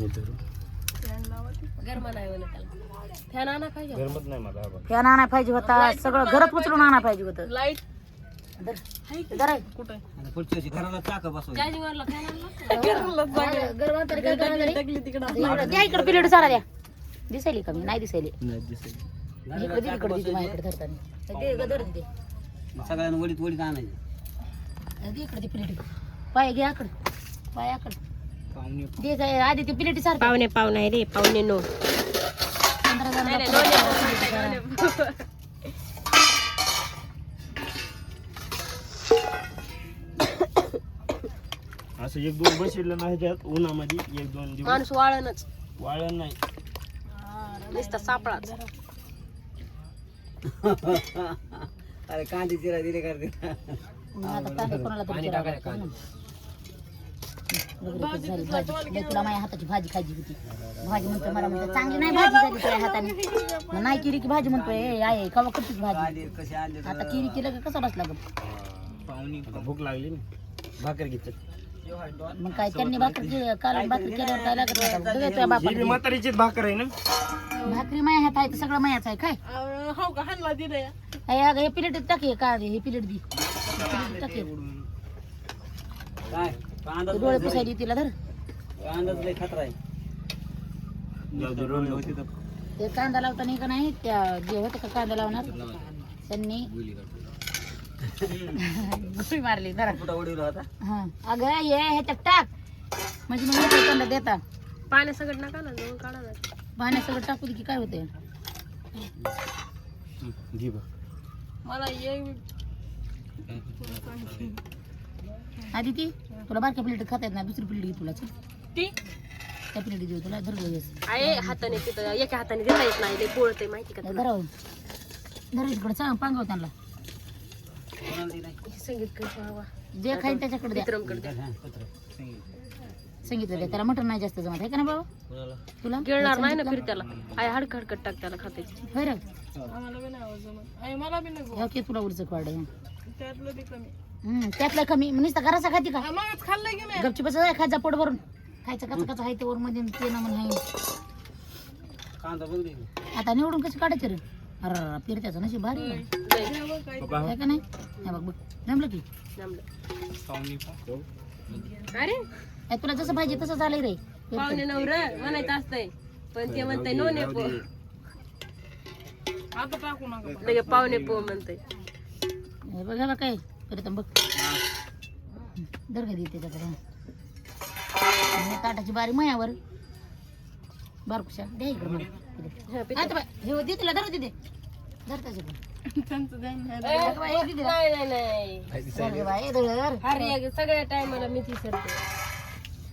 मी धरू फॅन आणा पाहिजे गरमत नाही मला आबा. फॅन आणा पाहिजे होता. सगळं घरात उचलून आणा पाहिजे होतं. लाइट. कुठे पुढच्या घराला चाक फॅन आणला? इकडं- द्या इकडे पिरियड सारा द्या. दिसायली का मी? नाही दिसायली. नाही दिसेल इकडे दे, इकडे दिली माझ्याकडे धरताना? दे ग, धर दे. सगळ्यांना वडीत वडीत आणायचे. दे इकडे ती प्लेट पाय घे आकड पाय आकड. पाहुणे दे काय आधी ती प्लेट सारखी. पाहुणे पाहुणे रे पाहुणे नो. पंधरा जणांना असं एक दोन बसले नाही त्यात उन्हामध्ये एक दोन दिवस. माणूस वाळणच. वाळण नाही. नुसता सापळाच. अरे कांदे चिरा दिले करते आता कांदे कोणाला तरी लागतं ना. लगेच झाली भाजी तुला माझ्या हाताची भाजी खायची होती. भाजी म्हणतो मला म्हणतो चांगली नाही भाजी झाली तुझ्या हाताने. मग नाही केली की भाजी म्हणतोय "ए, आहे कवा करतीस भाजी? कसे आता केली केलं का कसा बसला ग पाहुणे. आता भूक लागली ना. भाकर घेतात मग काय त्यांनी भाकरी के- काल भाकरी केल्यावर काय लागत नाही का? बघ तुझ्या. ही म्हातारीचीच भाकर आहे ना? भाकरी माया हात आहे तर सगळं मायाच आहे काय? हो का? हाणला दिलं हे अगं, हे प्लेट टाके का हे प्लेट दी. काय? ते डोळे पुसायली तिला धर. लय खतरा आहे. होती ते कांदा लावताना का नाही त्या जे होतं का कांदा लावणार? त्यांनी. गुळी मारली जरा होता हा. अगं ये ह्याच्यात टाक म्हणजे मग येते कांदा देता. पाण्या सगळं नका ना जाऊन काढा पाण्यात सगळं टाकू दे की काय बघ. मला एक आधी ती? तुला बारक्या प्लेट खाता येत नाही दुसरी प्लेट घे तुला चल. ती? त्या प्लेट देऊ तुला धर गं, आहे हाताने तिथं एका हाताने देता येत नाही पोळते माहिती का हे तुला? धरावं. धर इकडं सांग पांगव त्यांना? संगीत जे खाईन त्याच्याकडे द्या. हा. सांगितलं. सांगितलं द्या त्याला मटण नाही जास्त जमत आहे का ना बाबा? कोणाला? तुला? गिळणार नाही ना फिर त्याला. आहे हडकं हडकत टाक त्याला खाते होय रे. आम्हाला बी नाही आवडत मला बी नको. की तुला उरचं वाढ त्यातलं बी कमी. त्यातलं कमी. नुसतं घराचा खाती का मगच खाल्लं की मी. गपची बस खायचा पोट भरून खायचं कच कच आहे ते वर मध्ये ते ना म्हण आहे कांदा बघ दे. आता निवडून कसं काढायचं रे? अरे फिरत्याचं नशीब भारी आहे. का नाही? हे बघ बघ. जमलं की? पाहुणे पा- अरे. तुला जसं पाहिजे तसं झालंय रे. पाहुणे नवर म्हणायचं असतंय. पण ते म्हणतंय नो ने पो. आता टाकू नका. लगे पाहुणे पो म्हणतंय. हे बघ हे बघ काय. प्रीतम बघ. दर का देते त्याच्याकडे ताटाची बारी मयावर. बारकुशा द्या इकडे मला. आता हे दे तुला धर दे धर त्याच्याकडे. सगळ्या टायमाला मी ती सरते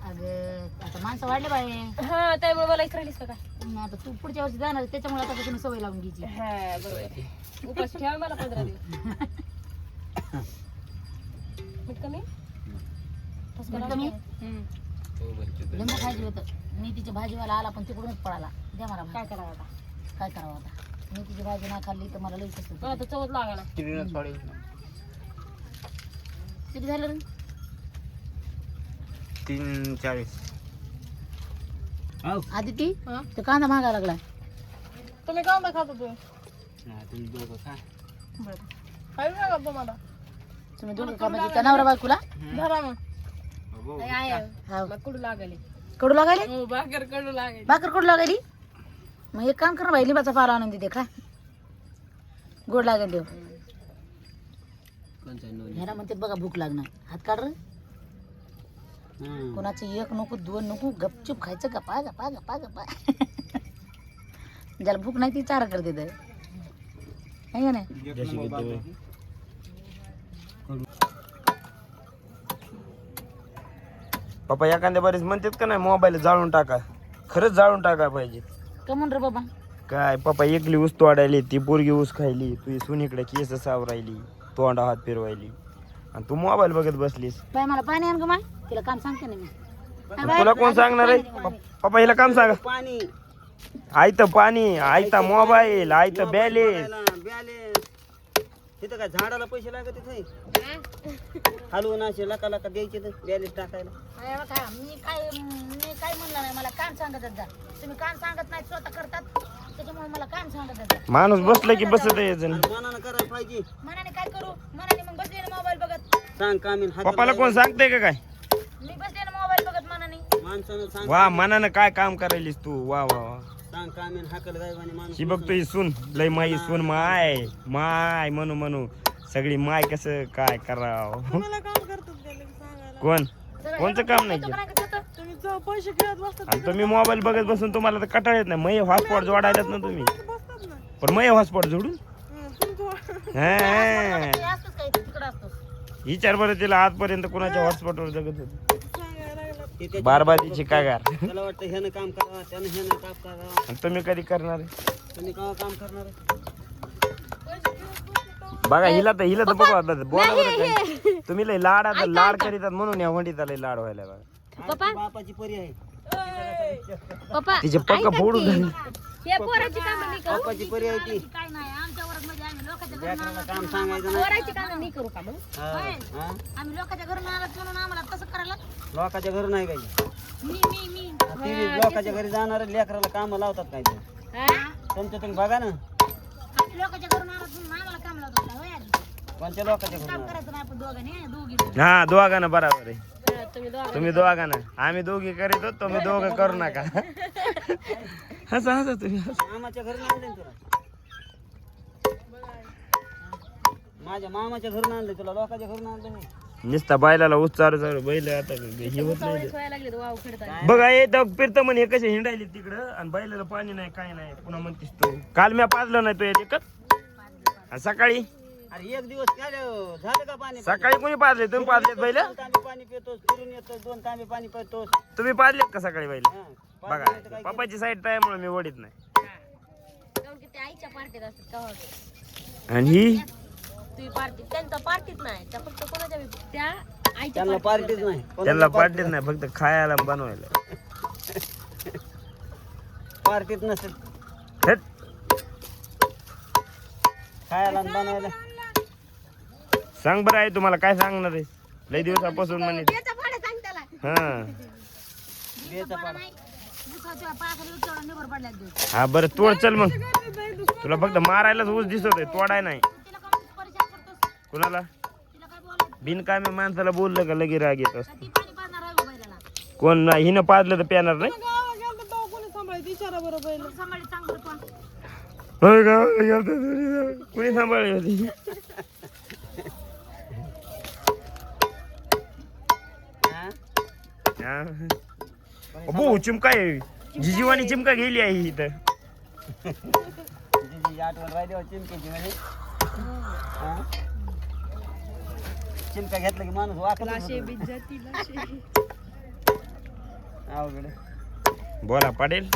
अगं आता माणसं वाढले बाई. हा त्यामुळे मला इकडे राहिलीस का काय? आता तू पुढच्या वर्षी जाणार त्याच्यामुळे आता तुम्ही सवय लावून घ्यायची हा बरोबर. उपास ठेवा मला पंधरा दिवस. मीठ कमी मीठ कमी? लिंबू खायची होतं. मेथीची भाजीवाला आला पण तिकडूनच पळाला. द्या मला काय करावं आता? काय करावं आता? मेथीची भाजी नाही खाल्ली तर मला लई सुचतं. मला तर चवच? किती झालं रे? तीन चाळीस. हाव. आधी ती हा? तो कांदा महागा लागला तुम्ही कांदा खात होतो हा, तुम्ही दोघं खा. काय सांगा तुम्हाला तुम्ही दोघं का म्हणजे त्या नवरा बायकोला? धरा मग. हा मग कुठं लागले? कडू लागायली? हो भाकर कडू लागेल. भाकर कडू लागायली? मग एक काम कर ना बाई लिंबाचा पाला आणून देते खा. गोड लागेल देव? ह्याला म्हणते बघा भूक लागणार. हात काढ रे. हा. कोणाचं एक नको दोन नको गपचूप खायचं गपा गपा गपा गपा ज्याला भूक नाही ती चारा करते तर. आहे का नाही जशी की ते- पप्पा एखाद्या बरेच म्हणतात का नाही मोबाईल जाळून टाका. खरंच जाळून टाका पाहिजे. कमून रे बाबा? काय पप्पा एकली ऊस तोडायली ती पोरगी ऊस खायली तुझी सुनीकडे केस सावरायली तोंडा हात फिरवायली. आणि तू मोबाईल बघत बसलीस. बाय मला पाणी आण माय तिला काम सांगते ना मी. हा, बाय. तुला कोण सांगणार आहे? पप- पप्पा हिला काम सांगा. पाणी. आयतं पाणी आयता मोबाईल आयतं बॅलेन्स बॅलेन्स तिथं काय झाडाला पैसे लागत नाही? हलवून असे लका लका द्यायचे तर बॅलेन्स टाकायला. अरे बघा, मी काय मी काय म्हणलं नाही मला काम सांगत जा. तुम्ही काम सांगत नाही स्वतः करतात. त्याच्यामुळे मला काम सांगत जा. माणूस बसलं की बसत जण आणि मनानं करायला पाहिजे. मनाने काय करू? मनाने मग बसले ना मोबाईल बघत. सांग कामीन हात पप्पाला कोण सांगतंय का काय? मी बसले ना मोबाईल बघत मनाने. माणसानं सांग वा मनानं काय काम करायलीस तू? वा वा वा. सांग कामीन हाकल गायवानी माणूस ही बघतो ही सून लय माई सून माय माय म्हणू म्हणू सगळी माय कसं काय कराव? कोण? कोणचं काम नाही केलं आणि तुम्ही मोबाईल बघत बसून तुम्हाला तर कटाळ येत नाही. मय हॉटस्पॉट जोडायलात ना तुम्ही. पण मय हॉटस्पॉट जोडून? हा. असतोच तिकडं असतोच. विचार बरं तिला आजपर्यंत कोणाच्या हॉटस्पॉटवर जगत होती. ते त्याच्या- बारबादीची कागार त्याला वाटतं ह्यानं काम करावं त्यानं ह्यानं काम करावं. आणि तुम्ही कधी करणार आहे? काम करणार आहे? बघा हिला तर हिला तर बघा आता. बोला बरं काय. तुम्ही लय लाड आता लाड करीतात म्हणून या वंडीचा लय लाड व्हायला बघा आज ती बापाची परी आहे. पप्पा तिचे पक्क फोडून झाली हे पोराची कामं नाही करू बापाची परी आहे ती काय नाही आमच्या वर्गमध्ये आम्ही लोकांच्या घरून लेकराला काम सांगायचं नाही पोराची कामं नाही करू का मग? हा, हा. आम्ही लोकांच्या घरून आलात म्हणून आम्हाला तसं करायला लोकांच्या घरी नाही काही मी मी मी. ती बी लोकांच्या घरी जाणार लेकराला काम लावतात काय ते? हा? तुमच्या तुम्ही बघा ना. आम्ही लोकांच्या घरून आलात म्हणून आम्हाला काम लावत होता होय आधी. कोणत्या लोकांच्या घरी काम नाही. करायचं नाही आपण दोघांनी दोघी. हा दोघांना बराबर आहे. हा, तुम्ही दोघं तुम्ही दोघांना. आम्ही दोघी करीत होतो तुम्ही दोघं करू नका. हसा हसा तुम्ही. हसा. मामाच्या घरी आणले ना तुला. माझ्या मामाच्या घरून आणले तुला लोकांच्या घरून आणलं नाही नुसता बैलाला उच्चार चालू बैल आता हे होत नाही. व्हायला लागले वाव खडता बघा हे दग फिरतं म्हणे हे कसे हिंडायले तिकडं आणि बैलाला पाणी नाही काय नाही पुन्हा म्हणतीस तू. काल मी पाजलं नाही तो यात एकच. आणि सकाळी? अरे एक दिवस झालं झालं का पाणी? सकाळी कोणी पाजले? तुम्ही पाजलेत बैल? दोन तांबे पाणी पितोस फिरून येतोस दोन तांबे पाणी पितोस. तुम्ही पाजलेत का सकाळी बैल? हा. बघा पाणी नाही तर काय पप्पाची साईड त्यामुळे मी ओढीत नाही. कारण की ते आईच्या पार्टीत असतात का आणि ही? तुम्ही त्यांचा पार्टीत नाही. त्या फक्त कोणाच्या बी- त्या आईच्या त्यांना पार्टीच नाही. त्यांना पार्टीत नाही फक्त खायला आणि बनवायला. पार्टीत नसेल. हट. खायला आणि बनवायला. सांग बरं आहे तुम्हाला काय सांगणार आहे? लय दिवसापासून म्हणे. त्याचा भाडं सांग त्याला. हा. बेचा पाडा दुसऱ्याच्या पायाखाली उचलून निभर पडल्यात दिवस हा बरं तोड चल मग. तुला फक्त मारायलाच ऊस दिसतोय तोडाय नाही. तिला कुणाला? तिला काय बिनकामी माणसाला बोललं का लगे राग येत असत? कोण नाही हिनं पाजलं तर प्याणार नाही? सांभाळी सांग होय का? गेलं तर घरी कुणी सांभाळली होती? हा? अबो चिमका आहे. जिजीवानी चिमका गेली आहे इथं. जिजीची आठवण राहिली हो चिमक्याची म्हणे. चिमका घेतला की माणूस अवघड आहे. बोला पाटील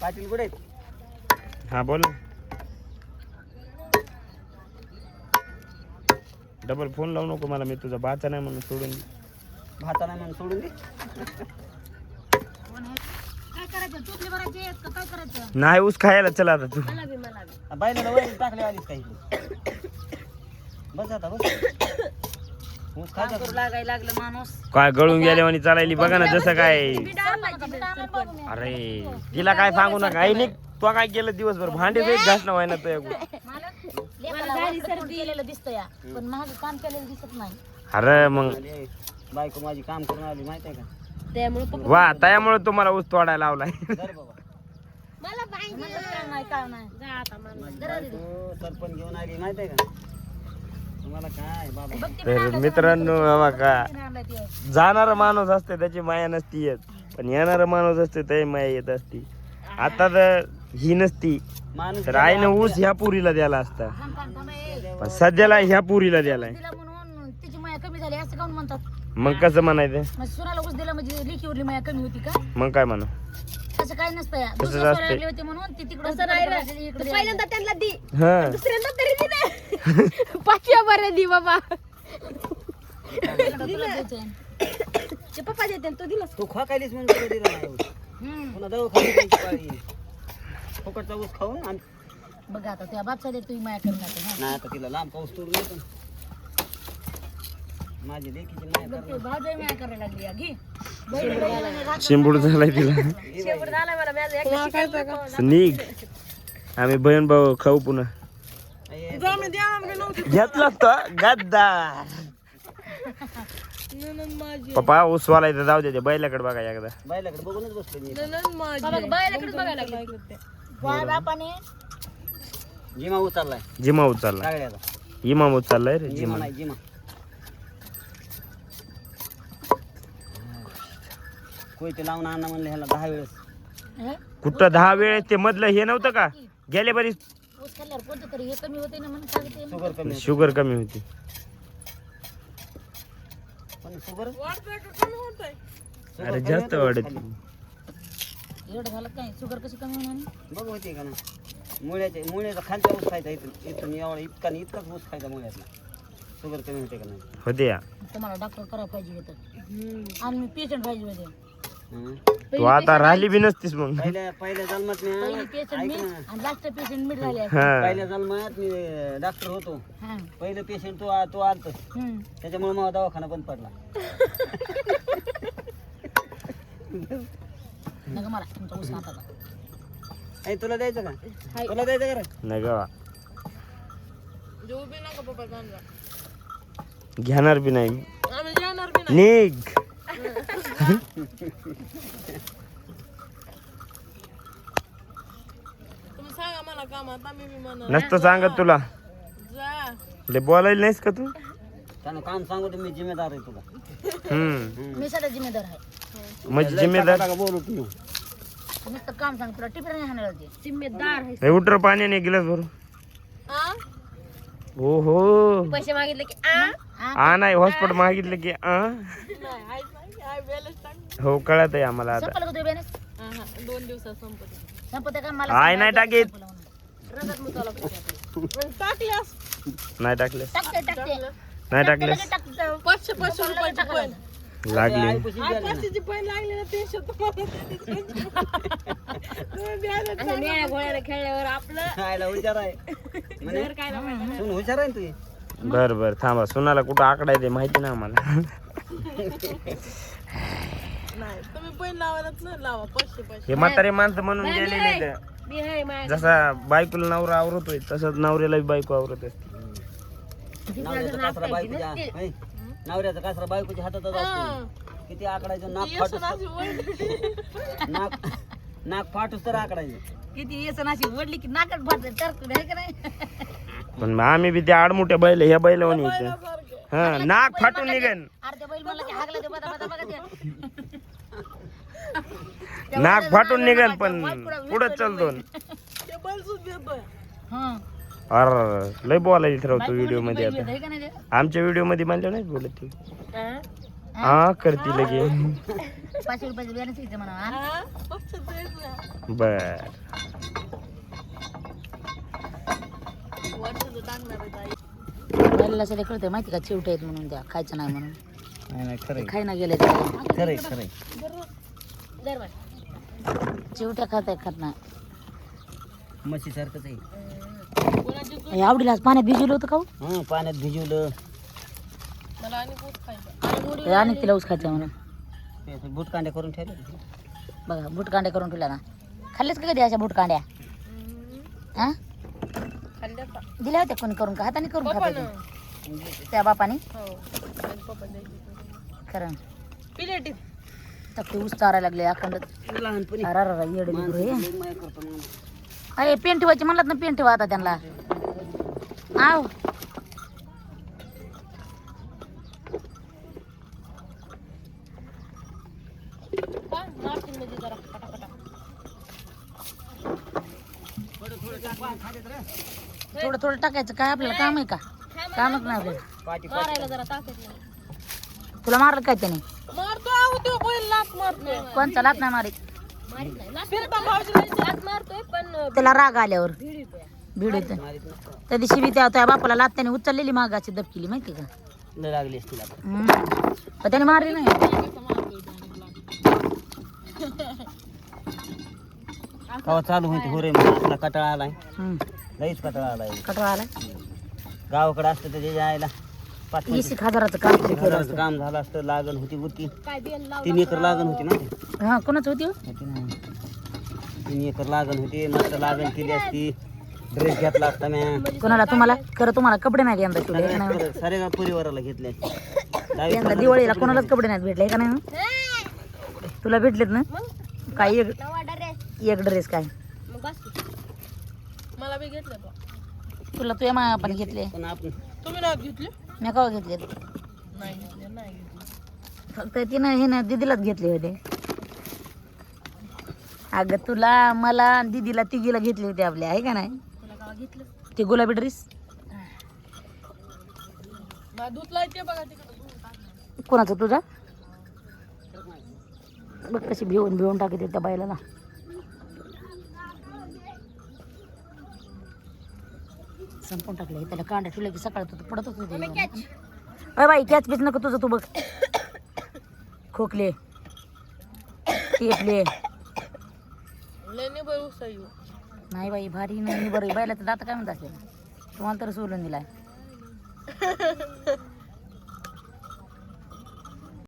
पाटील कुठे आहेत? हा बोल डबल फोन लावू नको मला मी तुझा बाचा नाही म्हणून सोडून. भाता नाही म्हणून सोडून दे करायचं? टोपली भरायची आहेत का? काय करायचं? नाही ऊस खायला चला आता तू. मला बी मला बी. बायला वैरी टाकले आलीस काही. बस आता बस. ऊस काम खायचा करू लागायला लागलं माणूस. काय गळून गेल्या आणि चालायली बघा ना जसं काय. अरे तिला काय सांगू नका. आई निघ. तो काय केलं दिवसभर? भांडे एक घासणं व्हायना तो सर्दी केलेलं दिसतं या. पण माझं काम केलेलं दिसत नाही. अरे मग. बायको माझी काम करून आली माहिती आहे का? त्यामुळे पप्पा वा त्यामुळे तुम्हाला ऊस तोडायला लावलाय. धर बाबा. मला पाहिजे म्हणलं काय नाही काय नाही. जा आता मला माझी बायको सरपंच घेऊन आली माहिती आहे का? तुम्हाला काय बाबा? बघ ते तर मित्रांनो बघा आणलं ते जाणारा माणूस असते त्याची माया नसती येत. पण येणारा माणूस असते त्याची माया येत असती. आता तर ही नसती. माणूस तर आईनं ऊस ह्या पुरीला द्यायला असता. थांब थांब थांब. ए. पण सध्याला ह्या पुरीला म्हणून तिची माया कमी झाली असं काऊन म्हणतात? मग कसं म्हणायचं? मग सुनाला ऊस दिला म्हणजे लेखीवरली माया कमी होती का? मग काय म्हणू? तसं काही नसतं या. तसंच दुसऱ्या असते. सोडायला होती म्हणून ती तिकडं तसं नाही रे. इकडे- इकडे पहिल्यांदा त्यांना दी. हा. दुसऱ्यांदा तरी दिले पाचव्या बरं दी बाबा. तुला द्यायचंय. पप्पा देते तू दिलास तू खा खालीस म्हणून तुला दिला नाही ऊस. हम्म. पुन्हा दवाखान्यात जायची पाळी. येईल. फुकटचा ऊस खाऊन आणि. बघ आता त्या बापचा दे तुम्ही माया हा. नाही आता तिला लांब पाऊस तोडून येतो माझी लेकीची माया बघ कर ते भावजाई माया करायला लागली या, घे. बहिणी बहिणीने राग- शिंबूड झालाय तिला. शेवट झाला मला माझं एकदा शिकायला निघ. आम्ही बहीण भाऊ खाऊ पुन्हा. घेतला तो? गद्दार. पप्पा उसवाला इथं जाऊ दे बैलाकडे बघा एकदा. बायलाकडे बघूनच बसलो मी. बाबा बघायला लागले. त्या बापाने. जिमा उचललाय. जिमा उचलला. सगळ्याचा इमाम उचललाय रे जिमा जिमा. नाही जिमा. कोयते लावून आणा म्हणलं ह्याला दहा वेळेस? कुठं दहा वेळ ते मधलं हे नव्हतं का? गेले बरी. ऊस खाल्ल्यावर कोणतं तरी हे कमी होते ना म्हणून सांगते ना. शुगर कमी शुगर कमी होती. पण शुगर अरे जास्त वाढत. एवढं झालं काय शुगर कशी कमी होणार? बघ होते का ना मुळ्याचे मुळ्याचा खालचा ऊस खायचा इथून इथून एवढा इतका आणि इतकाच ऊस खायचा मुळ्यातला. शुगर कमी होते का नाही? होते या. तुम्हाला डॉक्टर करायला पाहिजे होतं. आणि मी पेशंट पाहिजे होते. हं. तू आता राहिली बी नसतीस मग. पहिल्या पहिल्या जन्मात मी पहिली पेशंट मी ऐक ना आणि लास्ट पेशंट मी झाले आहे. हा पहिल्या जन्मात मी डॉक्टर होतो. हा. पहिलं पेशंट तो आ- तो आलत. हम्म. त्याच्यामुळे मला दवाखाना बंद पडला. नका मला तुमचा ऊस हाताचा आणि तुला द्यायचं का? तुला द्यायचं का रे? घेणार बी नाही. निघ. नसतं सांगत तुला. ले बोलायला नाहीस का तू? त्यानं काम सांगू दे मी जिम्मेदार आहे तुला. हम्म. मी सध्या जिम्मेदार आहे. म्हणजे जिम्मेदार टाका बोलू तू. नुसतं काम सांग तुला टिफिन नाही हाणायला ते. जिम्मेदार आहे. हे उटर पाण्याने गिलास भरून. हो हो पैसे मागितले की आ? आ? नाही हॉस्पिटल मागितलं की आ? हो कळत आहे आम्हाला आता. संपलं का तुझ्या बॅनस दोन दिवसात संपत. संपत का? मला आय नाही टाकीत रगत नाही टाकले. टाकते टाकते. नाही टाकले. लगेच टाकते पाचशे पाचशे रुपयाची पण लागले. निळ्या घोड्याला खेळल्यावर आपलं. खायला हुशार आहे. म्हणे घर काय लावायचं सुन हुशार आहे ना तुझी बर बर. थांबा सुनाला कुठं आकडा आहे ते माहिती ना आम्हाला. हे म्हातारे माणसं म्हणून गेलेले आहेत. मी आहे माझ्या जसा बायकोला नवरा आवरतोय तसंच नवऱ्याला बायको आवरत असते. नवऱ्याचा कासरा बायकोच्या है? नवऱ्याचा कासरा बायकोच्या हातातच असतो. किती आकडायचं नाक फाटूस नाक नाक फाटूस तर आकडायचं. किती येस नाशी वडली की नाकट फाटते तर आहे का नाही? पण आम्ही बी त्या आडमुठ्या बैल ह्या बैलवानी होते हा नाक फाटून निघन अर्ध्या बैल मला की हागला ते बदा बदा बघा ते. नाक फाटून निघन पण पुढं चालतो हं. अर लय बोलायला ठरवतो व्हिडिओमध्ये बैल आता. आहे का नाही ते? आमच्या व्हिडिओमध्ये म्हणलं नाही बोलत ती. हा? करती लगे. पाचशे रुपयाचं बॅनस घ्यायचं म्हणा हा? बर. बैलाला सगळं कळतंय माहिती का चिवटे आहेत म्हणून त्या खायचं नाही म्हणून. नाही नाही खरंय. खाय ना गेले ते खरंय खरंय. चिवट्या खात आहे खात नाही. म्हशी सारखंच आहे. हे आवडीला आज पाण्यात भिजवलं होतं का हो? हं पाण्यात भिजवलं. हे आणि तिला ऊस खायचं म्हणून. ते बूट कांड्या करून ठेवले बघा बुट कांड्या करून ठेवल्या ना. खाल्लेच का कधी अशा बुट कांड्या हा? दिल्या होत्या कोणी करून का? हाताने करून खात होते. त्या बापाने? खरं. तर ते ऊस चारायला लागले अखंड. लहानपणी. अरा येड लेकरं हे. पेन ठेवायची म्हणलात ना पेन ठेवा आता त्यांना. आव. थोडं थोडं टाकायचं. काय आपल्याला काम आहे का? कामच नाही आपल्याला. पाठी मारायला जरा ताकद नाही. तुला मारलं काय त्याने? मारतो आहो तो बैल लात मारतोय कोणचा लात नाही मारित? मारित नाही. लात लात मारतोय पण त्याला राग आल्यावर. भिड येतोय. भीड येतं मारीत नसतं. त्या दिवशी बी त्या त्या बापाला लात त्याने उचललेली मागाची दबकिली माहिती का? लई लागली असतील आता हम्म. पण त्याने मारली नाही. कवा चालू होते हो रे मला कटाळा आलाय. हम्म. लईच कटाळा आलाय. कटवा आला गावाकडे असतं तर त्याच्या आईला पाच वीस एक हजाराचं काम केलं असतं. काम झालं असतं लागण होती होती काय बियाणं लावलं तीन एकर लागण होती ना ते. हा कोणाच होती हो? होती ना. तीन एकर लागण होती मस्त लागण केली असती. ड्रेस घेतला असता मी कोणाला तुम्हाला? खरं तुम्हाला कपडे नाही यंदा नाही? सारे परिवाराला घेतले. दहावीस यंदा दिवाळीला कोणालाच कपडे नाहीत भेटले का नाही? तुला भेटलेत ना? काय एक एक ड्रेस काय? घेतलं तुला तुझ्या मा पण घेतले. पण आपण तुम्ही नाही घेतले? मी कवा घेतले? नाही घेतले नाही घेतले. फक्त तिनं हे ना दिदीलाच घेतले होते. अगं तुला मला आणि दिदीला तिघीला घेतले होते आपले आहे का नाही? तुला गावा घेतलं? ते गुलाबी ड्रेस मला दूध लायते बघा तिकडे. कोणाचा तुझा? बघ कशी भिवून भिवून टाकते त्या बायला संपून टाकले त्याला कांदा ठेवलं की सकाळ तू पडतच होते अय बाई कॅच बीच नको तुझं तू बघ. खोकले. टेपले लेने बरं उसाई नाही बाई भारी नाही बरं. बायला तर दात काय म्हणत असेल तुम्हाला तर सोडून दिलाय.